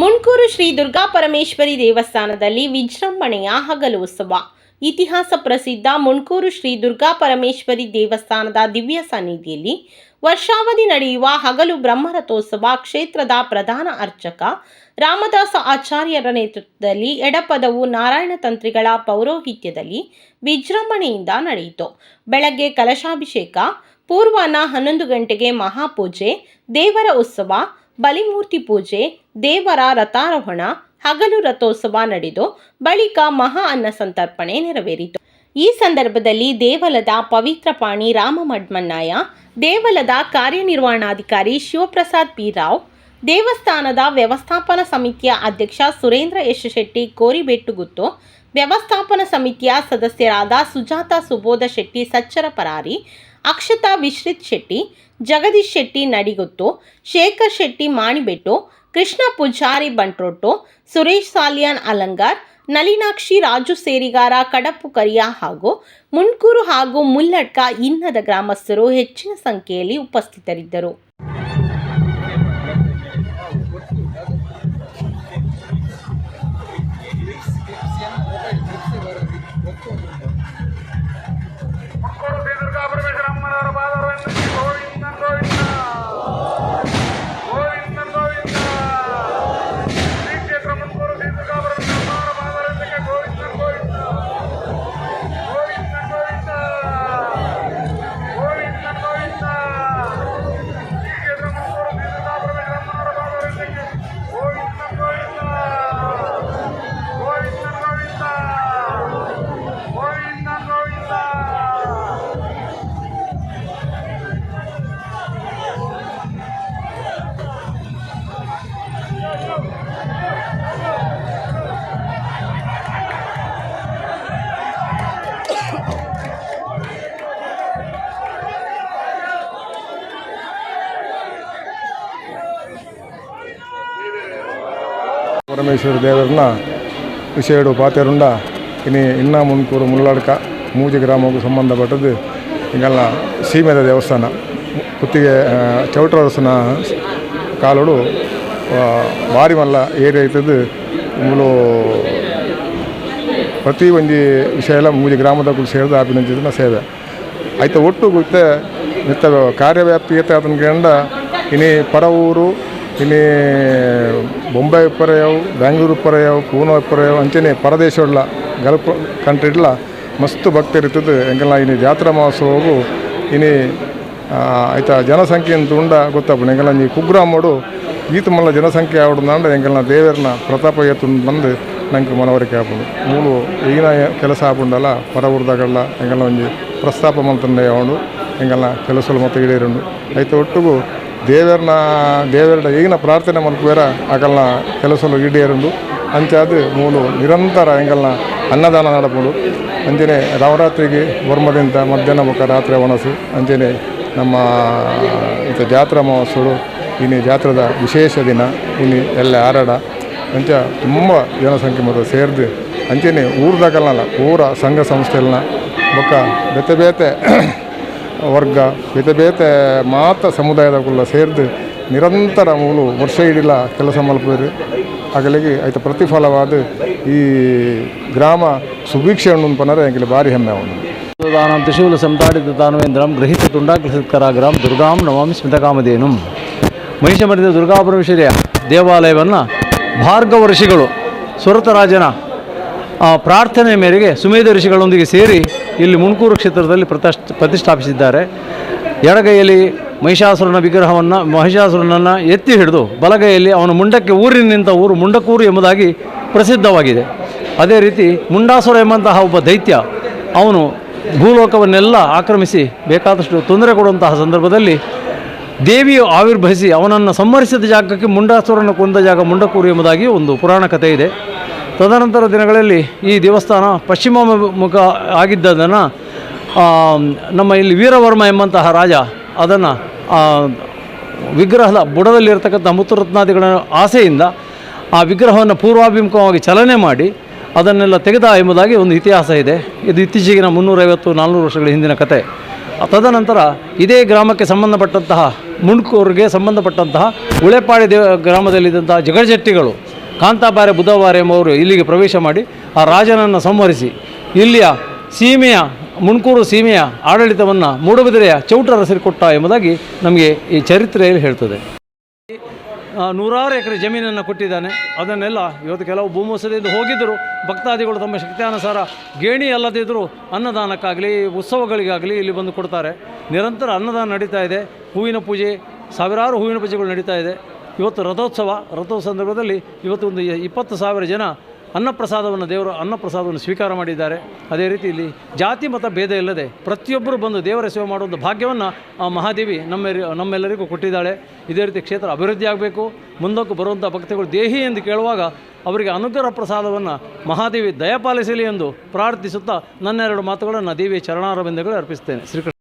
ಮುಣ್ಕೂರು ಶ್ರೀ ದುರ್ಗಾ ಪರಮೇಶ್ವರಿ ದೇವಸ್ಥಾನದಲ್ಲಿ ವಿಜೃಂಭಣೆಯ ಹಗಲು ಉತ್ಸವ. ಇತಿಹಾಸ ಪ್ರಸಿದ್ಧ ಮುಣ್ಕೂರು ಶ್ರೀ ದುರ್ಗಾ ಪರಮೇಶ್ವರಿ ದೇವಸ್ಥಾನದ ದಿವ್ಯ ಸನ್ನಿಧಿಯಲ್ಲಿ ವರ್ಷಾವಧಿ ನಡೆಯುವ ಹಗಲು ಬ್ರಹ್ಮರಥೋತ್ಸವ ಕ್ಷೇತ್ರದ ಪ್ರಧಾನ ಅರ್ಚಕ ರಾಮದಾಸ ಆಚಾರ್ಯರ ನೇತೃತ್ವದಲ್ಲಿ ಎಡಪದವು ನಾರಾಯಣ ತಂತ್ರಿಗಳ ಪೌರೋಹಿತ್ಯದಲ್ಲಿ ವಿಜೃಂಭಣೆಯಿಂದ ನಡೆಯಿತು. ಬೆಳಗ್ಗೆ ಕಲಶಾಭಿಷೇಕ ಪೂರ್ವಾಹ್ನ ಹನ್ನೊಂದು ಗಂಟೆಗೆ ಮಹಾಪೂಜೆ, ದೇವರ ಉತ್ಸವ, ಬಲಿಮೂರ್ತಿ ಪೂಜೆ, ದೇವರ ರಥಾರೋಹಣ ಹಗಲು ರಥೋತ್ಸವ ನಡೆದು ಬಳಿಕ ಮಹಾ ಅನ್ನ ಸಂತರ್ಪಣೆ ನೆರವೇರಿತು. ಈ ಸಂದರ್ಭದಲ್ಲಿ ದೇವಲದ ಪವಿತ್ರ ಪಾಣಿ ರಾಮ ಮಡ್ಮನ್ನಾಯ ದೇವಲದ ಕಾರ್ಯನಿರ್ವಹಣಾಧಿಕಾರಿ ಶಿವಪ್ರಸಾದ್ ಪಿ. ರಾವ್, ದೇವಸ್ಥಾನದ ವ್ಯವಸ್ಥಾಪನಾ ಸಮಿತಿಯ ಅಧ್ಯಕ್ಷ ಸುರೇಂದ್ರ ಯಶ ಶೆಟ್ಟಿ ಕೋರಿಬೆಟ್ಟುಗುತ್ತು ವ್ಯವಸ್ಥಾಪನಾ ಸಮಿತಿಯ ಸದಸ್ಯರಾದ ಸುಜಾತ ಸುಬೋಧ ಶೆಟ್ಟಿ ಸಚ್ಚರ ಪರಾರಿ, ಅಕ್ಷತಾ ವಿಶ್ರಿತ್ ಶೆಟ್ಟಿ, ಜಗದೀಶ್ ಶೆಟ್ಟಿ ನಡಿಗುತ್ತು, ಶೇಖರ್ ಶೆಟ್ಟಿ ಮಾಣಿಬೆಟ್ಟು ಕೃಷ್ಣ ಪೂಜಾರಿ ಬಂಟ್ರೊಟ್ಟು, ಸುರೇಶ್ ಸಾಲಿಯಾನ್ ಅಲಂಗಾರ್, ನಲಿನಾಕ್ಷಿ ರಾಜು ಸೇರಿಗಾರ, ಕಡಪು ಕರಿಯ ಹಾಗೂ ಮುಣ್ಕೂರು ಹಾಗೂ ಮುಲ್ಲಡ್ಕ ಇನ್ನದ ಗ್ರಾಮಸ್ಥರು ಹೆಚ್ಚಿನ ಸಂಖ್ಯೆಯಲ್ಲಿ ಉಪಸ್ಥಿತರಿದ್ದರು. ಪರಮೇಶ್ವರ ದೇವರನ್ನ ವಿಷಯಡು ಪಾತೆರುಂಡ. ಇನಿ ಇನ್ನ ಮುನ್ಕೂರು ಮುಳ್ಳಡ್ಕ, ಮೂಜಿ ಗ್ರಾಮಕ್ಕೂ ಸಂಬಂಧಪಟ್ಟದ್ದು ಹಿಂಗೆಲ್ಲ ಸೀಮೆದ ದೇವಸ್ಥಾನ. ಕುತ್ತಿಗೆ ಚೌಟ್ರರಸನ ಕಾಲೋಡು ಭಾರಿ ಮಲ್ಲ ಏರಿಯಾ ಇದ್ದದ್ದು ಮೂಲು ಪ್ರತಿ ಒಂಜಿ ವಿಷಯ ಎಲ್ಲ ಮೂಜಿ ಗ್ರಾಮದ ಕೂಡ ಸೇರಿದ ಆಪಿನ ಸೇವೆ. ಆಯ್ತು ಒಟ್ಟು ಗೊತ್ತೆ ಮಿತ್ತ ಕಾರ್ಯವ್ಯಾಪ್ತಿ ಅದನ್ನ ಕಂಡ ಇನಿ ಪರ ಊರು ಇನಿ ಬೊಂಬೈ ಪರೆಯವು ಬ್ಯಾಂಗ್ಳೂರು ಪರೆಯವು ಪೂನೆ ಪರೆಯವು ಅಂಚನೆ ಪರದೇಶಗಳ ಗಲ್ಫ್ ಕಂಟ್ರಿಡ್ಲ ಮಸ್ತ್ ಭಕ್ತರಿರ್ತದೆ ಎಂಗೆಲ್ಲ ಇನ್ನು ಜಾತ್ರಾ ಮಹೋತ್ಸವವು ಇನಿ ಆ, ಆಯ್ತಾ ಜನಸಂಖ್ಯೆ ಅಂತ ಉಂಡ ಗೊತ್ತಾಪು ಎಂಗೆಲ್ಲ ಈ ಕುಗ್ರಾಮೋಡು ಈತ ಮಲ್ಲ ಜನಸಂಖ್ಯೆ ಆವಡ್ದಂಡ ಎಂಗೆಲ್ಲ ದೇವರನ್ನ ಪ್ರತಾಪ ಎತ್ತು ಬಂದು ನಂಗೆ ಮನವರಿಕೆ ಆಪುಂಡು ಮೂಲು ಈಗಿನ ಕೆಲಸ ಆಪುಂಡಲ್ಲ ಪರ ಊರ್ದಾಗಲ್ಲ ಎಂಗೆಲ್ಲ ಒಂಜಿ ಪ್ರಸ್ತಾಪ ಮಂತ್ರ ಅವನು ಎಂಗೆಲ್ಲ ಕೆಲಸಲು ಮತ್ತೆ ಈಡೇರುಂಡು ಆಯ್ತು ಒಟ್ಟಿಗೂ ದೇವರನ್ನ ದೇವರ ಈಗಿನ ಪ್ರಾರ್ಥನೆ ಮನಕುವೇರ ಆಗಲ್ಲ ಕೆಲಸಲು ಈಡೇರುಂಡು. ಅಂಚಾದು ಮೂಲು ನಿರಂತರ ಎಂಗಲ್ನ ಅನ್ನದಾನ ನಡಪುಂಡು. ಅಂಜನೆ ನವರಾತ್ರಿಗೆ ಬರ್ಮದಿಂದ ಮಧ್ಯಾಹ್ನ ಮುಖ ರಾತ್ರಿ ಒಣಸು ಅಂಜನೆ ನಮ್ಮ ಇದು ಜಾತ್ರಾ ಮಹೋತ್ಸವ ಇನ್ನು ಜಾತ್ರದ ವಿಶೇಷ ದಿನ ಇನ್ನು ಎಲ್ಲ ಆರಾಡ ಅಂಚ ತುಂಬ ಜನಸಂಖ್ಯೆ ಮತ್ತು ಸೇರಿದು ಅಂಚೆನೆ ಊರ್ದಾಗಲ್ಲ ಊರ ಸಂಘ ಸಂಸ್ಥೆಗಳನ್ನ ಬೊಕ್ಕ ಬೇತೆ ಬೇತೆ ವರ್ಗ ವಿಧಭೇದ ಮಾತ ಸಮುದಾಯದವಲ್ಲ ಸೇರಿದು ನಿರಂತರ ಮೂಲು ವರ್ಷ ಇಡಿಲ ಕೆಲಸ ಮಲ್ಪರು ಆಗಲಿಗೆ ಆಯ್ತು ಪ್ರತಿಫಲವಾದ ಈ ಗ್ರಾಮ ಸುಭೀಕ್ಷೆ ಉಂಟು ಅಂತಾರೆ ಹೆಂಗಿಲ್ಲ ಭಾರಿ ಹೆಮ್ಮೆ ಅವನು ದಾನಂ ತ್ರಿಶೂಲ ಸಂತಾಡಿತ ದಾನವೇಂದ್ರಂ ಗೃಹಿತ ತುಂಡಾಕೃತಕರಾಗ್ರಾಂ ದುರ್ಗಾಂ ನಮಾಮಿ ಸ್ಮಿತಕಾಮಧೇನು. ಮಹಿಷಮಠದ ದುರ್ಗಾಪರಮೇಶ್ವರಿಯ ದೇವಾಲಯವನ್ನು ಭಾರ್ಗವ ಋಷಿಗಳು ಸುರತರಾಜನ ಪ್ರಾರ್ಥನೆ ಮೇರೆಗೆ ಸುಮೇಧ ಋಷಿಗಳೊಂದಿಗೆ ಸೇರಿ ಇಲ್ಲಿ ಮುಣ್ಕೂರು ಕ್ಷೇತ್ರದಲ್ಲಿ ಪ್ರತಿಷ್ಠ ಪ್ರತಿಷ್ಠಾಪಿಸಿದ್ದಾರೆ. ಎಡಗೈಯಲ್ಲಿ ಮಹಿಷಾಸುರನ ವಿಗ್ರಹವನ್ನು, ಮಹಿಷಾಸುರನನ್ನು ಎತ್ತಿ ಹಿಡಿದು ಬಲಗೈಯಲ್ಲಿ ಅವನ ಮುಂಡಕ್ಕೆ ಊರಿನಿಂದ ಊರು ಮುಂಡಕೂರು ಎಂಬುದಾಗಿ ಪ್ರಸಿದ್ಧವಾಗಿದೆ. ಅದೇ ರೀತಿ ಮುಂಡಾಸುರ ಎಂಬಂತಹ ಒಬ್ಬ ದೈತ್ಯ ಅವನು ಭೂಲೋಕವನ್ನೆಲ್ಲ ಆಕ್ರಮಿಸಿ ಬೇಕಾದಷ್ಟು ತೊಂದರೆ ಕೊಡುವಂತಹ ಸಂದರ್ಭದಲ್ಲಿ ದೇವಿಯು ಆವಿರ್ಭವಿಸಿ ಅವನನ್ನು ಸಂಹರಿಸಿದ ಜಾಗಕ್ಕೆ ಮುಂಡಾಸುರನ ಕೊಂದ ಜಾಗ ಮುಂಡಕೂರು ಎಂಬುದಾಗಿ ಒಂದು ಪುರಾಣ ಕಥೆ ಇದೆ. ತದನಂತರ ದಿನಗಳಲ್ಲಿ ಈ ದೇವಸ್ಥಾನ ಪಶ್ಚಿಮ ಮುಖ ಆಗಿದ್ದದನ್ನು ನಮ್ಮ ಇಲ್ಲಿ ವೀರವರ್ಮ ಎಂಬಂತಹ ರಾಜ ಅದನ್ನು ವಿಗ್ರಹದ ಬುಡದಲ್ಲಿರತಕ್ಕಂಥ ಮುತ್ತುರತ್ನಾದಿಗಳ ಆಸೆಯಿಂದ ಆ ವಿಗ್ರಹವನ್ನು ಪೂರ್ವಾಭಿಮುಖವಾಗಿ ಚಲನೆ ಮಾಡಿ ಅದನ್ನೆಲ್ಲ ತೆಗೆದ ಎಂಬುದಾಗಿ ಒಂದು ಇತಿಹಾಸ ಇದೆ. ಇದು ಇತ್ತೀಚೆಗಿನ ಮುನ್ನೂರೈವತ್ತು, ನಾಲ್ನೂರು ವರ್ಷಗಳ ಹಿಂದಿನ ಕತೆ. ತದನಂತರ ಇದೇ ಗ್ರಾಮಕ್ಕೆ ಸಂಬಂಧಪಟ್ಟಂತಹ, ಮುಣ್ಕೂರಿಗೆ ಸಂಬಂಧಪಟ್ಟಂತಹ, ಉಳೆಪಾಡಿ ದೇವ ಗ್ರಾಮದಲ್ಲಿದ್ದಂತಹ ಜಗಜಟ್ಟಿಗಳು ಕಾಂತಾಬಾರೆ ಬುಧವಾರ ಎಂಬುವರು ಇಲ್ಲಿಗೆ ಪ್ರವೇಶ ಮಾಡಿ ಆ ರಾಜನನ್ನು ಸಂಹರಿಸಿ. ಇಲ್ಲಿಯ ಸೀಮೆಯ, ಮುಣ್ಕೂರು ಸೀಮೆಯ ಆಡಳಿತವನ್ನು ಮೂಡುಬಿದಿರೆಯ ಚೌಟರಸರಿ ಕೊಟ್ಟ ಎಂಬುದಾಗಿ ನಮಗೆ ಈ ಚರಿತ್ರೆಯಲ್ಲಿ ಹೇಳ್ತದೆ. ನೂರಾರು ಎಕರೆ ಜಮೀನನ್ನು ಕೊಟ್ಟಿದ್ದಾನೆ. ಅದನ್ನೆಲ್ಲ ಇವತ್ತು ಕೆಲವು ಭೂಮಸದಿಂದ ಹೋಗಿದ್ದರು ಭಕ್ತಾದಿಗಳು ತಮ್ಮ ಶಕ್ತಿಯಾನುಸಾರ ಗೇಣಿ ಅಲ್ಲದಿದ್ದರೂ ಅನ್ನದಾನಕ್ಕಾಗಲಿ, ಉತ್ಸವಗಳಿಗಾಗಲಿ ಇಲ್ಲಿ ಬಂದು ಕೊಡ್ತಾರೆ. ನಿರಂತರ ಅನ್ನದಾನ ನಡೀತಾ ಇದೆ. ಹೂವಿನ ಪೂಜೆ, ಸಾವಿರಾರು ಹೂವಿನ ಪೂಜೆಗಳು ನಡೀತಾ ಇದೆ. ಇವತ್ತು ರಥೋತ್ಸವ ರಥೋತ್ಸವ ಸಂದರ್ಭದಲ್ಲಿ ಇವತ್ತು ಒಂದು ಇಪ್ಪತ್ತು ಸಾವಿರ ಜನ ಅನ್ನಪ್ರಸಾದವನ್ನು, ದೇವರು ಅನ್ನಪ್ರಸಾದವನ್ನು ಸ್ವೀಕಾರ ಮಾಡಿದ್ದಾರೆ. ಅದೇ ರೀತಿ ಇಲ್ಲಿ ಜಾತಿ, ಮತ ಭೇದ ಇಲ್ಲದೆ ಪ್ರತಿಯೊಬ್ಬರು ಬಂದು ದೇವರ ಸೇವೆ ಮಾಡುವಂಥ ಭಾಗ್ಯವನ್ನು ಆ ಮಹಾದೇವಿ ನಮ್ಮೆರಿ, ನಮ್ಮೆಲ್ಲರಿಗೂ ಕೊಟ್ಟಿದ್ದಾಳೆ. ಇದೇ ರೀತಿ ಕ್ಷೇತ್ರ ಅಭಿವೃದ್ಧಿ ಆಗಬೇಕು. ಮುಂದಕ್ಕೆ ಬರುವಂಥ ಭಕ್ತಗಳು ದೇಹಿ ಎಂದು ಕೇಳುವಾಗ ಅವರಿಗೆ ಅನುಗ್ರಹ ಪ್ರಸಾದವನ್ನು ಮಹಾದೇವಿ ದಯಪಾಲಿಸಲಿ ಎಂದು ಪ್ರಾರ್ಥಿಸುತ್ತಾ ನನ್ನೆರಡು ಮಾತುಗಳನ್ನು ದೇವಿಯ ಚರಣಾರವಿಂದಗಳು ಅರ್ಪಿಸ್ತೇನೆ ಶ್ರೀಕೃಷ್ಣ.